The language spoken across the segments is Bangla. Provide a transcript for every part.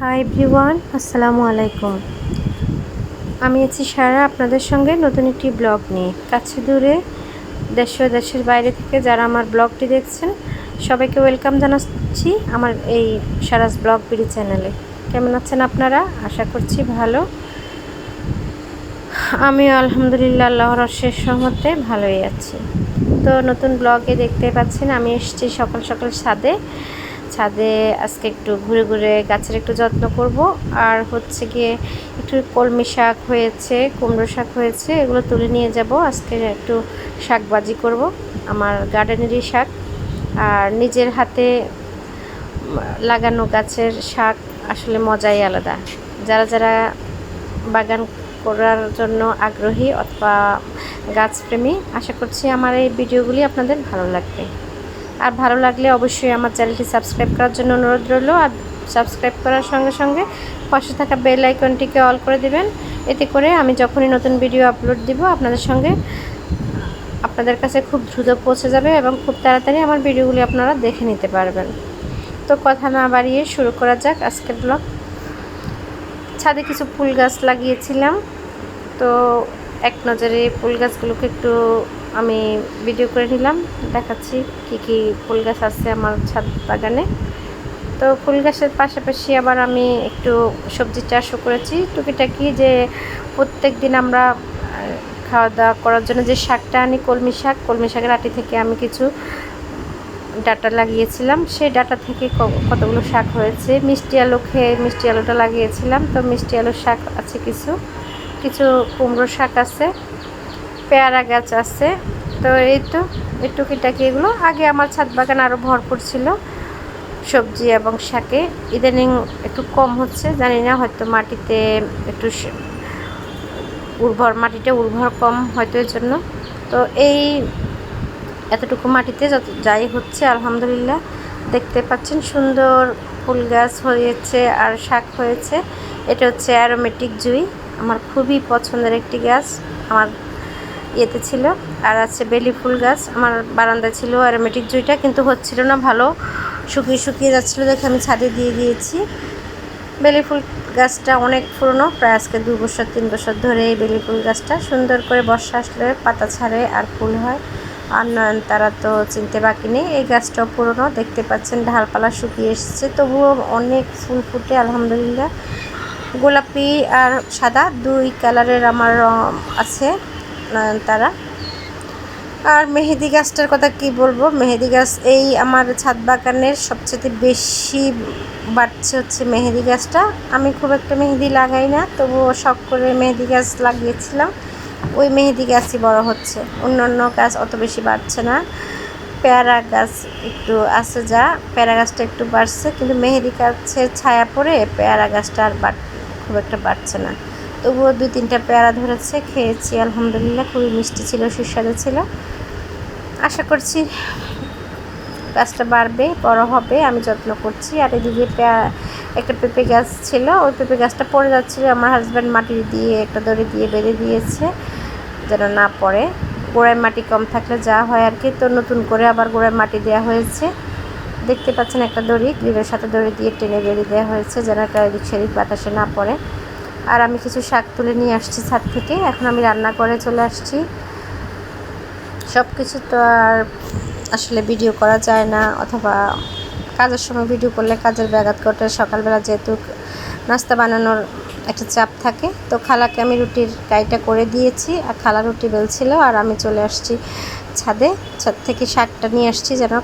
হাই এভরিওয়ান আসসালামু আলাইকুম আমি আছি সারা আপনাদের সঙ্গে নতুন একটি ব্লগ নিয়ে। কাছে দূরে, দেশ দেশের বাইরে থেকে যারা আমার ব্লগটি দেখছেন, সবাইকে ওয়েলকাম জানাচ্ছি আমার এই সারাস ব্লগ বিডি চ্যানেলে। কেমন আছেন আপনারা? আশা করছি ভালো। আমি আলহামদুলিল্লাহ আল্লাহর শেষ সহমতে ভালোই আছি। তো নতুন ব্লগে দেখতে পাচ্ছেন, আমি এসেছি সকাল সকাল ছাদে ছাদে আজকে একটু ঘুরে ঘুরে গাছের একটু যত্ন করব। আর হচ্ছে গিয়ে একটু কলমি শাক হয়েছে, কুমড়ো শাক হয়েছে, এগুলো তুলে নিয়ে যাব। আজকে একটু শাকবাজি করব, আমার গার্ডেনেরই শাক। আর নিজের হাতে লাগানো গাছের শাক আসলে মজাই আলাদা। যারা যারা বাগান করার জন্য আগ্রহী অথবা গাছপ্রেমী, আশা করছি আমার এই ভিডিওগুলি আপনাদের ভালো লাগবে। আর ভালো লাগলে অবশ্যই আমার চ্যানেলটি সাবস্ক্রাইব করার জন্য অনুরোধ রইল। আর সাবস্ক্রাইব করার সঙ্গে সঙ্গে পাশে থাকা বেল আইকনটিকে অল করে দিবেন। এতে করে আমি যখনই নতুন ভিডিও আপলোড দিব, আপনাদের সঙ্গে আপনাদের কাছে খুব দ্রুত পৌঁছে যাবে এবং খুব তাড়াতাড়ি আমার ভিডিওগুলি আপনারা দেখে নিতে পারবেন। তো কথা না বাড়িয়ে শুরু করা যাক আজকের ব্লগ ছাদে কিছু ফুল গাছ লাগিয়েছিলাম। তো এক নজরে ফুল গাছগুলোকে একটু আমি ভিডিও করে নিলাম, দেখাচ্ছি কি কি ফুল গাছ আছে আমার ছাদ বাগানে। তো ফুল গাছের পাশাপাশি আবার আমি একটু সবজি চাষও করেছি। টুকিটাকি যে প্রত্যেক দিন আমরা খাওয়া দাওয়া করার জন্য যে শাকটা আনি, কলমি শাক, কলমি শাকের আটি থেকে আমি কিছু ডাটা লাগিয়েছিলাম। সেই ডাটা থেকে কতগুলো শাক হয়েছে, মিষ্টি আলু খেয়ে মিষ্টি আলুটা লাগিয়েছিলাম। তো মিষ্টি আলুর শাক আছে কিছু কিছু কুমড়ো শাক আছে। পেয়ারা গাছ আছে। তো এই তো, এই টুকিটাকি এগুলো। আগে আমার ছাদ বাগান আরও ভরপুর ছিল, সবজি এবং শাকে। ইদানিং একটু কম হচ্ছে, জানি না, হয়তো মাটিতে একটু উর্বর, মাটিটা উর্বর কম হয়তো এর জন্য তো এই এতটুকু মাটিতে যত যাই হচ্ছে, আলহামদুলিল্লাহ। দেখতে পাচ্ছেন, সুন্দর ফুল গাছ হয়েছে আর শাক হয়েছে। এটা হচ্ছে অ্যারোমেটিক জুই। আমার খুবই পছন্দের একটি গাছ। আমার ইয়েতে ছিল। আর আছে বেলি ফুল গাছ। আমার বারান্দা ছিল অ্যারোমেটিক জুইটা, কিন্তু হচ্ছিল না ভালো। শুকিয়ে শুকিয়ে যাচ্ছিল দেখে আমি ছাদে দিয়ে দিয়েছি। বেলি ফুল গাছটা অনেক পুরনো, প্রায় আজকে দু বছর, তিন বছর ধরে এই বেলি ফুল গাছটা। সুন্দর করে বর্ষা আসলে পাতা ছাড়ে আর ফুল হয়। আর নয়ন তারা তো চিনতে বাকি নেই। এই গাছটাও পুরনো, দেখতে পাচ্ছেন ঢালপালা শুকিয়ে এসছে। তবুও অনেক ফুল ফুটে, আলহামদুলিল্লাহ। গোলাপি আর সাদা, দুই কালারের আমার আছে। তারা আর মেহেদি গাছটার কথা কি বলব? মেহেদি গাছ এই আমার ছাদ বাগানের সবচেয়ে বেশি বাড়ছে হচ্ছে মেহেদি গাছটা। আমি খুব একটা মেহেদি লাগাই না, তবুও শখ করে মেহেদি গাছ লাগিয়েছিলাম। ওই মেহেদি গাছই বড় হচ্ছে। অন্য অন্য গাছ অত বেশি বাড়ছে না। পেয়ারা গাছ একটু আছে যা, পেয়ারা গাছটা একটু বাড়ছে, কিন্তু মেহেদি গাছের ছায়া পড়ে পেয়ারা গাছটা আর বাড় খুব একটা বাড়ছে না। তবুও দুই তিনটা পেয়ারা ধরেছে, খেয়েছি, আলহামদুলিল্লাহ, খুবই মিষ্টি ছিল, সুস্বাদু ছিল। আশা করছি গাছটা বাড়বে, বড় হবে, আমি যত্ন করছি। আর এদিকে একটা পেঁপে গাছ ছিল, ওই পেঁপে গাছটা পড়ে যাচ্ছিল, আমার হাজব্যান্ড মাটি দিয়ে একটা দড়ি দিয়ে বেঁধে দিয়েছে, যেন না পড়ে। গোড়ায় মাটি কম থাকলে যা হয় আর কি, তো নতুন করে আবার গোড়ায় মাটি দেওয়া হয়েছে। দেখতে পাচ্ছেন একটা দড়ি, গ্রিলের সাথে দড়ি দিয়ে টেনে বেরিয়ে দেওয়া হয়েছে, যেন একটা এদিক সেদিক বাতাসে না পড়ে। আর আমি কিছু শাক তুলে নিয়ে আসছি ছাদ থেকে। এখন আমি রান্না করে চলে আসছি। সব কিছু তো আর আসলে ভিডিও করা যায় না, অথবা কাজের সময় ভিডিও করলে কাজের ব্যাঘাত ঘটে। সকালবেলা যেহেতু নাস্তা বানানোর একটা চাপ থাকে, তো খালাকে আমি রুটির গাইটা করে দিয়েছি আর খালা রুটি বেলছিল আর আমি চলে আসছি ছাদে। ছাদ থেকে শাকটা নিয়ে আসছি যেন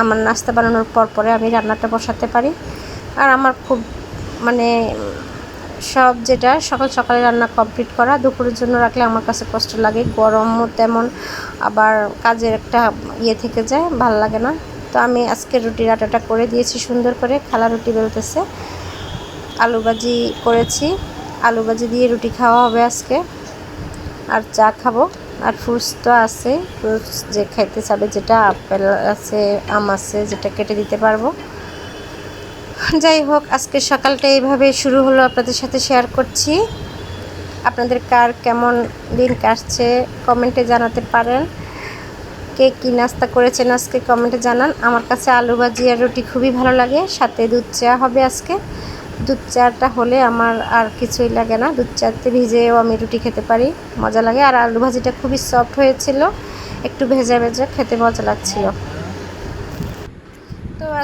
আমার নাস্তা বানানোর পর পরে আমি রান্নাটা বসাতে পারি। আর আমার খুব মানে সব যেটা সকাল সকালে রান্না কমপ্লিট করা, দুপুরের জন্য রাখলে আমার কাছে কষ্ট লাগে গরমও তেমন আবার কাজের একটা ইয়ে থেকে যায়, ভালো লাগে না। তো আমি আজকে রুটির আটাটা করে দিয়েছি সুন্দর করে, খালা রুটি বেলতেছে, আলু ভাজি করেছি, আলু ভাজি দিয়ে রুটি খাওয়া হবে আজকে, আর চা খাব, আর ফ্রুটস তো আছে, ফ্রুটস যে খাইতে চাবে যেটা আপেল আছে, আম আছে, যেটা কেটে দিতে পারব। যাই হোক, আজকে সকালটা এইভাবে শুরু হলো আপনাদের সাথে শেয়ার করছি। আপনাদের কার কেমন দিন কাটছে কমেন্টে জানাতে পারেন। কে কী নাস্তা করেছেন আজকে কমেন্টে জানান। আমার কাছে আলু ভাজি আর রুটি খুবই ভালো লাগে, সাথে দুধ চা হবে আজকে। দুধ চাটা হলে আমার আর কিছুই লাগে না। দুধ চাতে ভিজেও আমি রুটি খেতে পারি, মজা লাগে। আর আলু ভাজিটা খুবই সফট হয়েছিল, একটু ভেজা ভেজা খেতে মজা লাগছিল।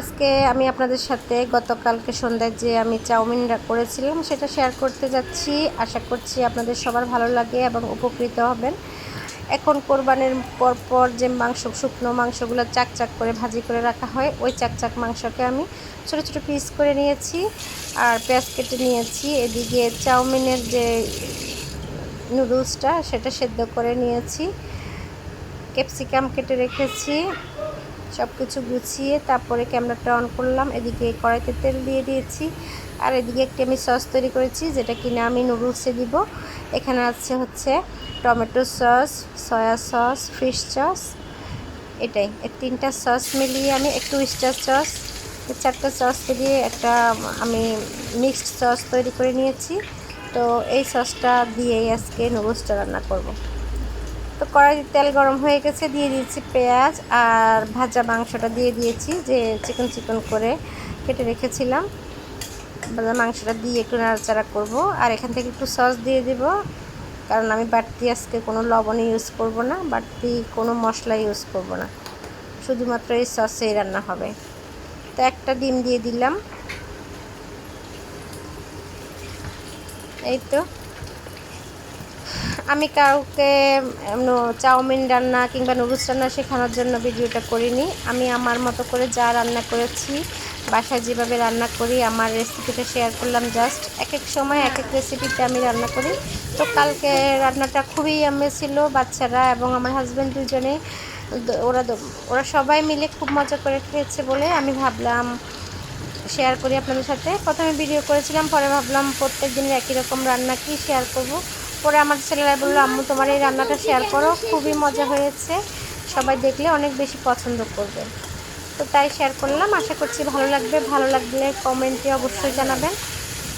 আজকে আমি আপনাদের সাথে গতকালকে সন্ধ্যায় যে আমি চাউমিন করেছিলাম, সেটা শেয়ার করতে যাচ্ছি। আশা করছি আপনাদের সবার ভালো লাগে এবং উপকৃত হবেন। এখন কোরবানির পর পর যে মাংস, শুকনো মাংসগুলো চাক চাক করে ভাজি করে রাখা হয়, ওই চাক চাক মাংসকে আমি ছোটো ছোটো পিস করে নিয়েছি আর পেঁয়াজ কেটে নিয়েছি। এদিকে চাউমিনের যে নুডলসটা সেটা সেদ্ধ করে নিয়েছি। ক্যাপসিকাম কেটে রেখেছি। সব কিছু গুছিয়ে তারপরে ক্যামেরাটা অন করলাম। এদিকে কড়াইতে তেল দিয়ে দিয়েছি। আর এদিকে একটি আমি সস তৈরি করেছি, যেটা কিনা আমি নুডলসে দিব। এখানে আছে হচ্ছে tomato sauce, soy sauce, fish sauce. এটাই এই তিনটা সস মিলিয়ে আমি একটু স্টার সস চারটা সস দিয়ে একটা আমি মিক্সড সস তৈরি করে নিয়েছি। তো এই সসটা দিয়েই আজকে নুডলসটা রান্না করব। তো কড়াইতে তেল গরম হয়ে গেছে, দিয়ে দিয়েছি পেঁয়াজ আর ভাজা মাংসটা দিয়ে দিয়েছি, যে চিকন চিকন করে কেটে রেখেছিলাম। ভাজা মাংসটা দিয়ে একটু নাড়াচাড়া করব আর এখান থেকে একটু সস দিয়ে দিব, কারণ আমি বাড়তি আজকে কোনো লবণ ইউজ করব না, বাড়তি কোনো মশলা ইউজ করব না। শুধুমাত্র এই সসেই রান্না হবে। তো একটা ডিম দিয়ে দিলাম। এই তো। আমি কাউকে চাউমিন রান্না কিংবা নুডলস রান্না শেখানোর জন্য ভিডিওটা করিনি। আমি আমার মতো করে যা রান্না করেছি, বাসায় যেভাবে রান্না করি, আমার রেসিপিটা শেয়ার করলাম জাস্ট এক এক সময় এক এক রেসিপিতে আমি রান্না করি। তো কালকে রান্নাটা খুবই আমি ছিল বাচ্চারা এবং আমার হাজব্যান্ড দুজনে ওরা ওরা সবাই মিলে খুব মজা করে খেয়েছে বলে আমি ভাবলাম শেয়ার করি আপনাদের সাথে। প্রথমে ভিডিও করেছিলাম, পরে ভাবলাম প্রত্যেক দিনের একই রকম রান্না কি শেয়ার করব। পরে আমার ছেলেরা বলল, আম্মু, তোমার এই রান্নাটা শেয়ার করো। খুবই মজা হয়েছে। সবাই দেখলে অনেক বেশি পছন্দ করবে। তো তাই শেয়ার করলাম। আশা করছি ভালো লাগবে। ভালো লাগলে কমেন্টে অবশ্যই জানাবেন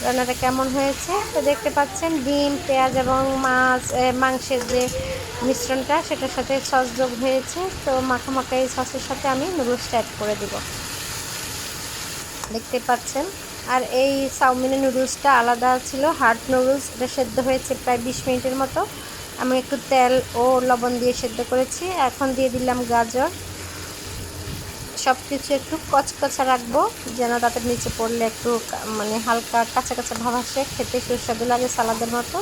রান্নাটা কেমন হয়েছে। তো দেখতে পাচ্ছেন ডিম, পেঁয়াজ এবং মাছ মাংসের যে মিশ্রণটা, সেটার সাথে সস যোগ হয়েছে। তো মাখা মাখা এই সসের সাথে আমি নুডলসটা অ্যাড করে দিব। দেখতে পাচ্ছেন আর এই চাউমিনের নুডলসটা আলাদা ছিল হার্ড নুডলস এটা সেদ্ধ হয়েছে প্রায় বিশ মিনিটের মতো। আমি একটু তেল ও লবণ দিয়ে সেদ্ধ করেছি। এখন দিয়ে দিলাম গাজর। সব কিছু একটু কচকচা রাখব, যেন তাদের নিচে পড়লে একটু মানে হালকা কাঁচা কাঁচা ভাব আসে। খেতে সুস্বাদু লাগে সালাদের মতো।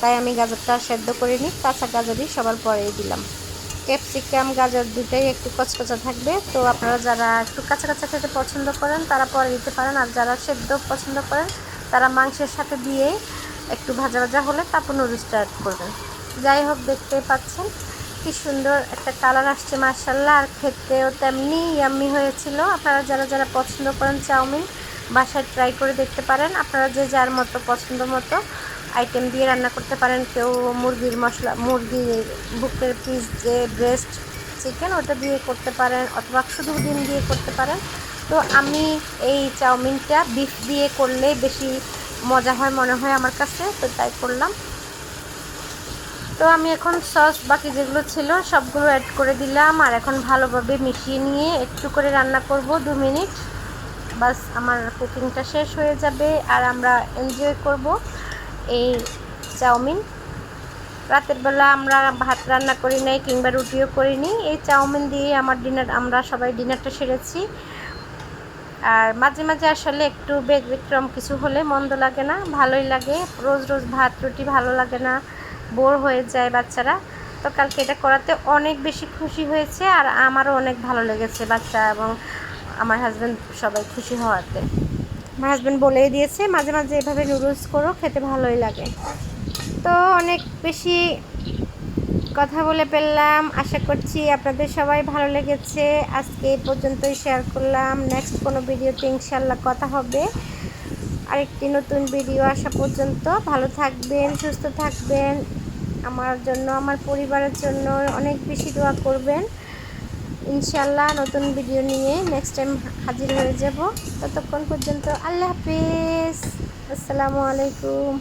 তাই আমি গাজরটা সেদ্ধ করে নিই কাঁচা গাজরই সবার পরেই দিলাম। ক্যাপসিকাম, গাজর দুটাই একটু কচকচা থাকবে। তো আপনারা যারা একটু কাঁচা কাঁচা খেতে পছন্দ করেন, তারা পরে দিতে পারেন। আর যারা সেদ্ধ পছন্দ করেন, তারা মাংসের সাথে দিয়ে একটু ভাজা ভাজা হলে তারপর নুডলসটা অ্যাড করবেন। যাই হোক দেখতে পাচ্ছেন কি সুন্দর একটা কালার আসছে মার্শাল্লাহ আর খেতেও তেমনি ইয়াম্মি হয়েছিল। আপনারা যারা যারা পছন্দ করেন চাউমিন, বাসায় ট্রাই করে দেখতে পারেন। আপনারা যে যার মতো, পছন্দ মতো আইটেম দিয়ে রান্না করতে পারেন। কেউ মুরগির মশলা, মুরগির বুকের পিস যে ব্রেস্ট চিকেন ওটা দিয়ে করতে পারেন অথবা শুধু ডিম দিয়ে করতে পারেন। তো আমি এই চাউমিনটা বিফ দিয়ে করলে বেশি মজা হয় মনে হয় আমার কাছে, তো তাই করলাম। তো আমি এখন সস বাকি যেগুলো ছিল সবগুলো অ্যাড করে দিলাম আর এখন ভালোভাবে মিশিয়ে নিয়ে একটু করে রান্না করব দু মিনিট। বাস, আমার কুকিংটা শেষ হয়ে যাবে আর আমরা এনজয় করব। এই চাউমিন। রাতের বেলা আমরা ভাত রান্না করি নাই কিংবা রুটিও করিনি। এই চাউমিন দিয়ে আমার ডিনার, আমরা সবাই ডিনারটা সেরেছি। আর মাঝে মাঝে আসলে একটু ব্যতিক্রম কিছু হলে মন্দ লাগে না, ভালোই লাগে। রোজ রোজ ভাত, রুটি ভালো লাগে না, বোর হয়ে যায় বাচ্চারা। তো কালকে এটা করাতে অনেক বেশি খুশি হয়েছে আর আমারও অনেক ভালো লেগেছে বাচ্চা এবং আমার হাজব্যান্ড সবাই খুশি হওয়াতে। আমার হাজব্যান্ড বলেই দিয়েছে, মাঝে মাঝে এভাবে নুডলস করো, খেতে ভালোই লাগে। তো অনেক বেশি কথা বলে ফেললাম। আশা করছি আপনাদের সবাই ভালো লেগেছে। আজকে এই পর্যন্তই শেয়ার করলাম। নেক্সট কোনো ভিডিওতে ইনশাল্লাহ কথা হবে। আরেকটি নতুন ভিডিও আসা পর্যন্ত ভালো থাকবেন, সুস্থ থাকবেন। আমার জন্য, আমার পরিবারের জন্য অনেক বেশি দোয়া করবেন। ইনশাল্লাহ নতুন ভিডিও নিয়ে নেক্সট টাইম হাজির হয়ে যাব। ততক্ষণ পর্যন্ত আল্লাহ হাফিজ। আসসালামু আলাইকুম।